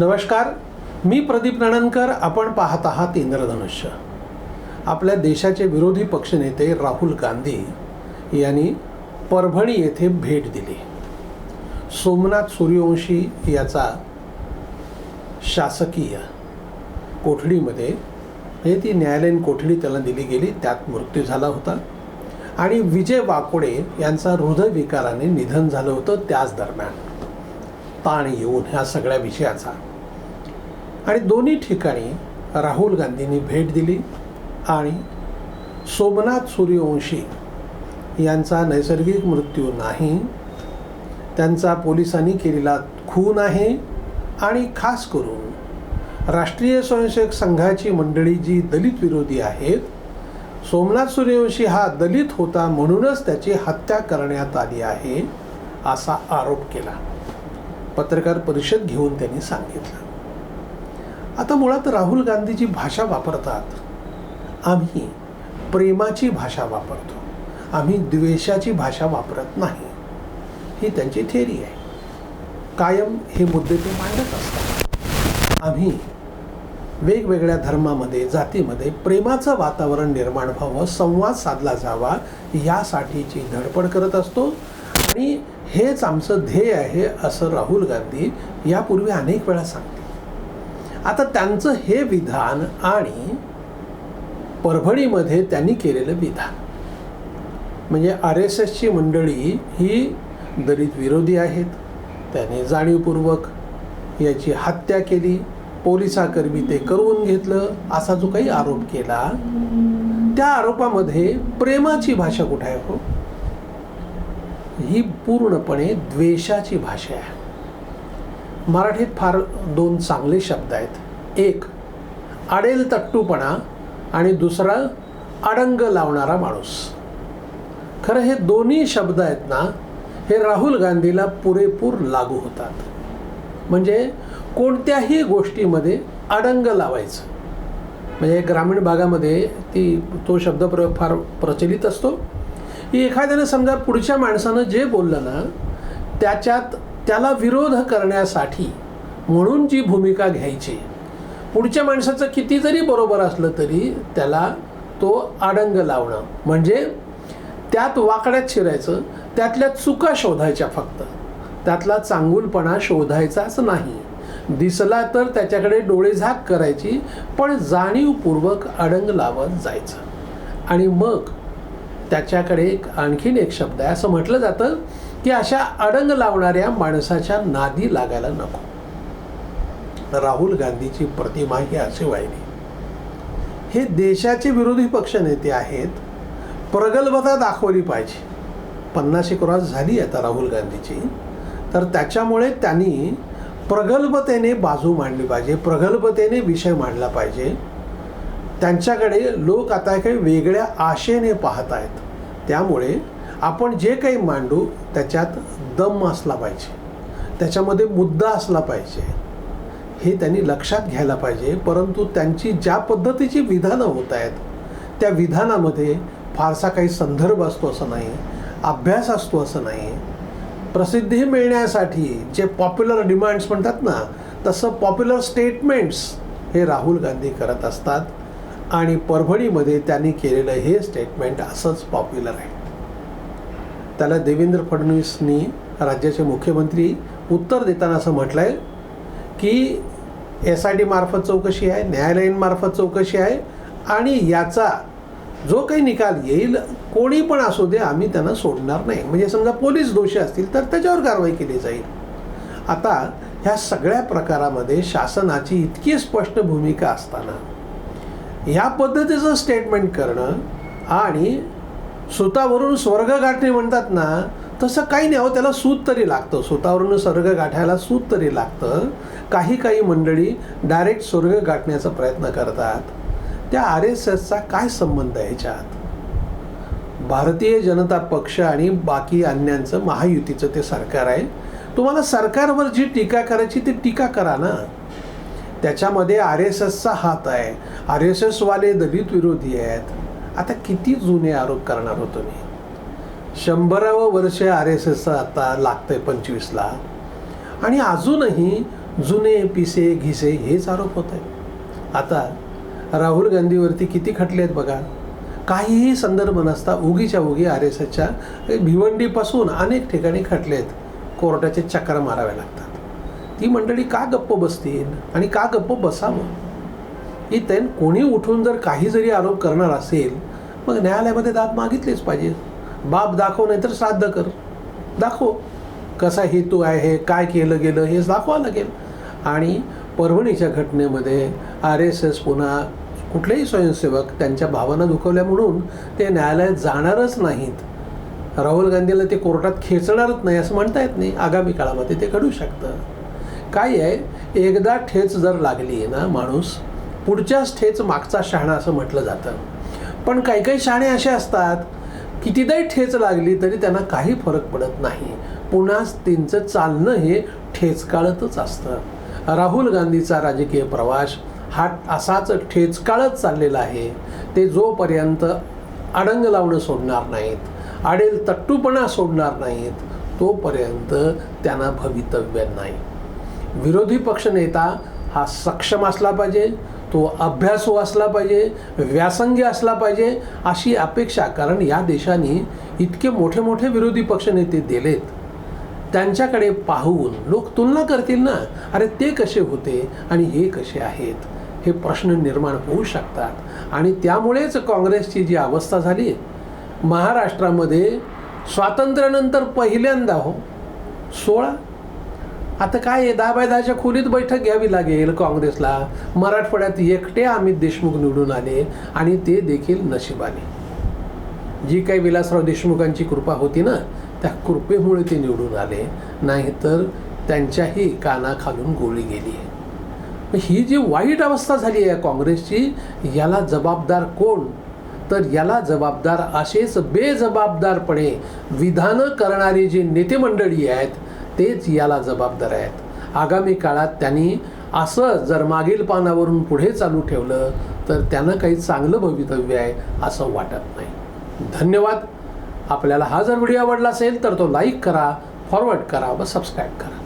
नमस्कार मी प्रदीप नणनकर आपण पाहत आहात इंद्रधनुष्य. आपल्या देशाचे विरोधी पक्षनेते राहुल गांधी यांनी परभणी येथे भेट दिली. सोमनाथ सूर्यवंशी याचा शासकीय कोठडीमध्ये हे ती न्यायालयीन कोठडी त्याला दिली गेली त्यात मृत्यू झाला होता. आणि विजय वाकोडे यांचा हृदयविकाराने निधन झालं होतं त्याच दरम्यान. ताण येऊन ह्या सगळ्या विषयाचा आणि दोन्ही ठिकाणी राहुल गांधींनी भेट दिली आणि सोमनाथ सूर्यवंशी यांचा नैसर्गिक मृत्यू नाही त्यांचा पोलिसांनी केलेला खून आहे आणि खास करून राष्ट्रीय स्वयंसेवक संघाची मंडळी जी दलित विरोधी आहेत सोमनाथ सूर्यवंशी हा दलित होता म्हणूनच त्याची हत्या करण्यात आली आहे असा आरोप केला. पत्रकार परिषद घेऊन त्यांनी सांगितलं. आता मुळात राहुल गांधी जी भाषा वापरतात. आम्ही प्रेमाची भाषा वापरतो. आम्ही द्वेषाची भाषा वापरत नाही. ही त्यांची थेरी आहे. कायम हे मुद्दे ते मांडत असतात. आम्ही वेगवेगळ्या धर्मामध्ये जातीमध्ये प्रेमाचं वातावरण निर्माण व्हावं संवाद साधला जावा यासाठीची धडपड करत असतो. आणि हेच आमचं ध्येय आहे असं राहुल गांधी यापूर्वी अनेक वेळा सांगते आता त्यांचं हे विधान आणि परभणीमध्ये त्यांनी केलेलं विधान. म्हणजे आर एस एसची मंडळी ही दलित विरोधी आहेत. त्याने जाणीवपूर्वक याची हत्या केली. पोलिसाकर्मी ते करून घेतलं असा जो काही आरोप केला त्या आरोपामध्ये प्रेमाची भाषा कुठे आहे हो? ही पूर्णपणे द्वेषाची भाषा आहे. मराठीत फार दोन चांगले शब्द आहेत. एक आडेल तट्टूपणा आणि दुसरा अडंग लावणारा माणूस. खरं हे दोन्ही शब्द आहेत ना हे राहुल गांधीला पुरेपूर लागू होतात. म्हणजे कोणत्याही गोष्टीमध्ये अडंग लावायचं. म्हणजे ग्रामीण भागामध्ये ती तो शब्दप्रयोग फार प्रचलित असतो. की एखाद्यानं समजा पुढच्या माणसानं जे बोललं ना त्याच्यात त्याला विरोध करण्यासाठी म्हणून जी भूमिका घ्यायची पुढच्या माणसाचं किती जरी बरोबर असलं तरी त्याला तो आडंग लावणं. म्हणजे त्यात वाकड्यात शिरायचं त्यातल्या चुका शोधायच्या फक्त. त्यातला चांगुलपणा शोधायचाच नाही. दिसला तर त्याच्याकडे डोळेझाक करायची पण जाणीवपूर्वक अडंग लावत जायचं. आणि मग त्याच्याकडे एक आणखीन एक शब्द आहे. असं म्हटलं जातं की अशा अडंग लावणाऱ्या माणसाच्या नादी लागायला नको. राहुल गांधीची प्रतिमा ही असे वाहिली. हे देशाचे विरोधी पक्षनेते आहेत प्रगल्भता दाखवली पाहिजे. पन्नास क्रॉस झाली आता राहुल गांधीची. तर त्याच्यामुळे त्यांनी प्रगल्भतेने बाजू मांडली पाहिजे प्रगल्भतेने विषय मांडला पाहिजे. त्यांच्याकडे लोक आता काही वेगळ्या आशेने पाहत आहेत. त्यामुळे आपण जे काही मांडू त्याच्यात दम असला पाहिजे. त्याच्यामध्ये मुद्दा असला पाहिजे. हे त्यांनी लक्षात घ्यायला पाहिजे. परंतु त्यांची ज्या पद्धतीची विधानं होत आहेत त्या विधानामध्ये फारसा काही संदर्भ असतो असं नाही अभ्यास असतो असं नाही. प्रसिद्धी मिळण्यासाठी जे पॉप्युलर डिमांड्स म्हणतात ना तसं पॉप्युलर स्टेटमेंट्स हे राहुल गांधी करत असतात आणि परभणीमध्ये त्यांनी केलेलं हे स्टेटमेंट असंच पॉप्युलर आहे. त्याला देवेंद्र फडणवीसनी राज्याचे मुख्यमंत्री उत्तर देताना असं म्हटलं आहे की एस आय डी मार्फत चौकशी आहे न्यायालयीन मार्फत चौकशी आहे आणि याचा जो काही निकाल येईल कोणी पण असू दे आम्ही त्यांना सोडणार नाही. म्हणजे समजा पोलीस दोषी असतील तर त्याच्यावर कारवाई केली जाईल. आता ह्या सगळ्या प्रकारामध्ये शासनाची इतकी स्पष्ट भूमिका असताना ह्या पद्धतीचं स्टेटमेंट करणं आणि सुतावरून स्वर्ग गाठणे म्हणतात ना तसं काही नाही हो त्याला सूत तरी लागतं. सुतावरून स्वर्ग गाठायला सूत तरी लागतं. काही काही मंडळी डायरेक्ट स्वर्ग गाठण्याचा प्रयत्न करतात. त्या आर एस एसचा काय संबंध आहे ह्याच्यात? भारतीय जनता पक्ष आणि बाकी अन्यांचं महायुतीचं ते सरकार आहे. तुम्हाला सरकारवर जी टीका करायची ती टीका करा ना. त्याच्यामध्ये आर एस एसचा हात आहे. आर एस एसवाले दलित विरोधी आहेत. आता किती जुने आरोप करणार होतो मी? शंभरावं वर्ष आर एस एसचं आता लागतंय पंचवीसला. आणि अजूनही जुने पिसे घिसे हेच आरोप होत आहे आता राहुल गांधीवरती किती खटले आहेत बघा. काहीही संदर्भ नसता उगीच्या उगी आर एस एसच्या भिवंडीपासून अनेक ठिकाणी खटले आहेत. कोर्टाचे चक्र माराव्या लागतात. ती मंडळी का गप्प बसतील आणि का गप्प बसावं? की कोणी उठून जर काही जरी आरोप करणार असेल मग न्यायालयामध्ये दाद मागितलीच पाहिजे. बाप दाखव नाही तर श्राद्ध कर. दाखव कसा हेतू आहे काय केलं गेलं हे दाखवावं लागेल. आणि परभणीच्या घटनेमध्ये आर एस एस पुन्हा कुठलेही स्वयंसेवक त्यांच्या भावना दुखवल्या म्हणून ते न्यायालयात जाणारच नाहीत. राहुल गांधीला ते कोर्टात खेचणारच नाही असं म्हणता येत नाही. आगामी काळामध्ये ते घडू शकतं. काय आहे एकदा ठेच जर लागली आहे ना माणूस पुढच्याच ठेच मागचा शहाणा असं म्हटलं जातं. पण काही काही शाणे असे असतात कितीदाही ठेच लागली तरी त्यांना काही फरक पडत नाही. पुन्हा त्यांचं चालणं हे ठेचकाळतच असतं. राहुल गांधीचा राजकीय प्रवास हा असाच ठेचकाळत चाललेला आहे. ते जोपर्यंत अडंग लावणं सोडणार नाहीत आडेल तट्टूपणा सोडणार नाहीत तोपर्यंत त्यांना भवितव्य नाही. विरोधी पक्षनेता हा सक्षम असला पाहिजे तो अभ्यासू असला पाहिजे व्यासंगी असला पाहिजे अशी अपेक्षा. कारण या देशाने इतके मोठे मोठे विरोधी पक्षनेते दिलेत. त्यांच्याकडे पाहून लोक तुलना करतील ना? अरे ते कसे होते आणि हे कसे आहेत? हे प्रश्न निर्माण होऊ शकतात. आणि त्यामुळेच काँग्रेसची जी अवस्था झाली महाराष्ट्रामध्ये स्वातंत्र्यानंतर पहिल्यांदा हो सोळा आता काय आहे? दहा बाय दहाच्या खोलीत बैठक घ्यावी लागेल काँग्रेसला. मराठवाड्यात एकटे अमित देशमुख निवडून आले आणि ते देखील नशिबाने. जी काही विलासराव देशमुखांची कृपा होती ना त्या कृपेमुळे ते निवडून आले. नाहीतर त्यांच्याही कानाखालून गोळी गेली. आहे ही जी वाईट अवस्था झाली आहे काँग्रेसची याला जबाबदार कोण? तर याला जबाबदार असेच बेजबाबदारपणे विधानं करणारी जी नेते मंडळी आहेत तेच याला जबाबदार आहेत. आगामी काळात त्यांनी असं जर मागील पानावरून पुढे चालू ठेवलं तर त्यांना काही चांगलं भवितव्य आहे असं वाटत नाही. धन्यवाद. आपल्याला हा जर व्हिडिओ आवडला असेल तर तो लाईक करा फॉरवर्ड करा व सबस्क्राईब करा.